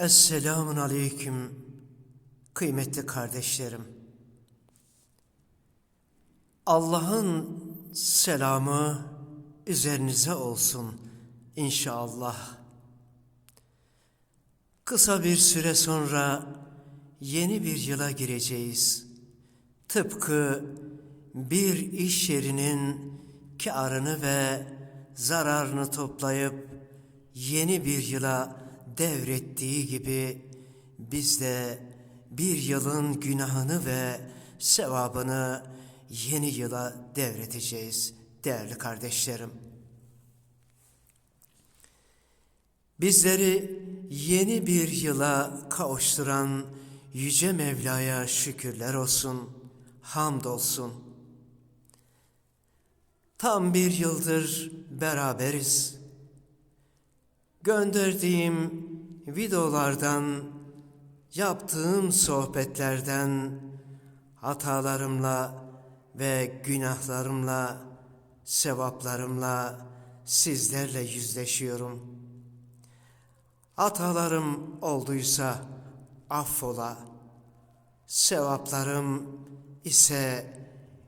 Esselamun Aleyküm kıymetli kardeşlerim. Allah'ın selamı üzerinize olsun inşallah. Kısa bir süre sonra yeni bir yıla gireceğiz. Tıpkı bir iş yerinin karını ve zararını toplayıp yeni bir yıla devrettiği gibi biz de bir yılın günahını ve sevabını yeni yıla devredeceğiz değerli kardeşlerim. Bizleri yeni bir yıla kavuşturan Yüce Mevla'ya şükürler olsun, hamdolsun. Tam bir yıldır beraberiz. Gönderdiğim videolardan, yaptığım sohbetlerden, hatalarımla ve günahlarımla, sevaplarımla sizlerle yüzleşiyorum.'' Hatalarım olduysa affola, sevaplarım ise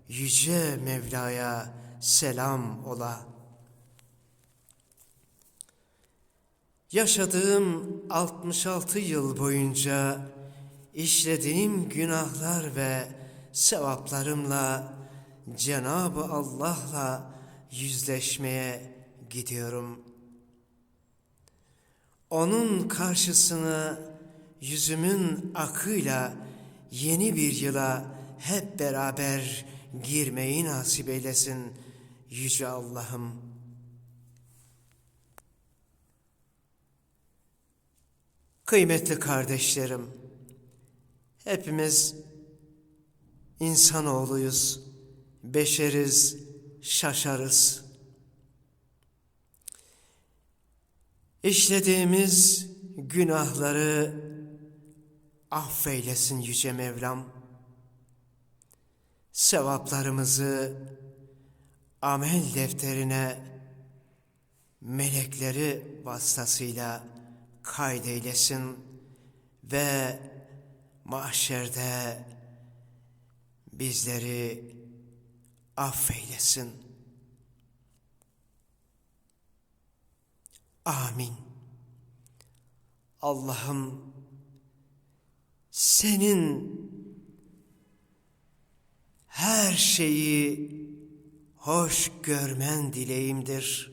yüce Mevla'ya selam ola. Yaşadığım 66 yıl boyunca işlediğim günahlar ve sevaplarımla Cenab-ı Allah'la yüzleşmeye gidiyorum.'' Onun karşısına yüzümün akıyla yeni bir yıla hep beraber girmeyi nasip eylesin Yüce Allah'ım. Kıymetli kardeşlerim, hepimiz insanoğluyuz, beşeriz, şaşarız. İşlediğimiz günahları affeylesin Yüce Mevlam. Sevaplarımızı amel defterine melekleri vasıtasıyla kaydeylesin ve mahşerde bizleri affeylesin. Amin. Allah'ım senin her şeyi hoş görmen dileğimdir.